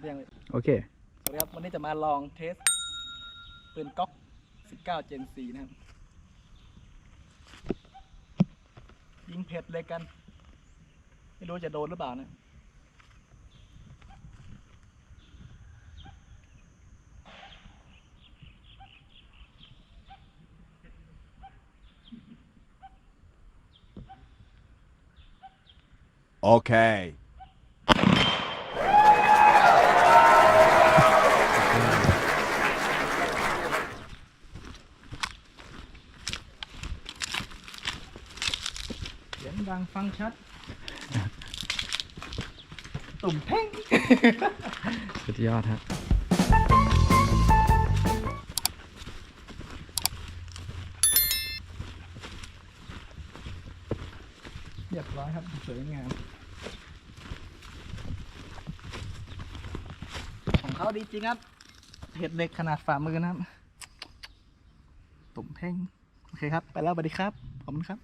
เรียงเลยโอเคสวัสดีครับ วันนี้จะมาลองเทสปืนก๊อก 19 Gen 4 นะครับ ยิงเผ็ดเลยกัน ไม่รู้จะโดนหรือเปล่านะ Okay. เสียงดังฟังชัด ตุ่มเพ่ง สุดยอดฮะเรียบร้อยครับ สวยงาม ของเขาดีจริงครับ เห็ดเล็กขนาดฝ่ามือนะครับ ตุ่มเพ่ง โอเคครับ ไปแล้วสวัสดีครับ ขอบคุณครับ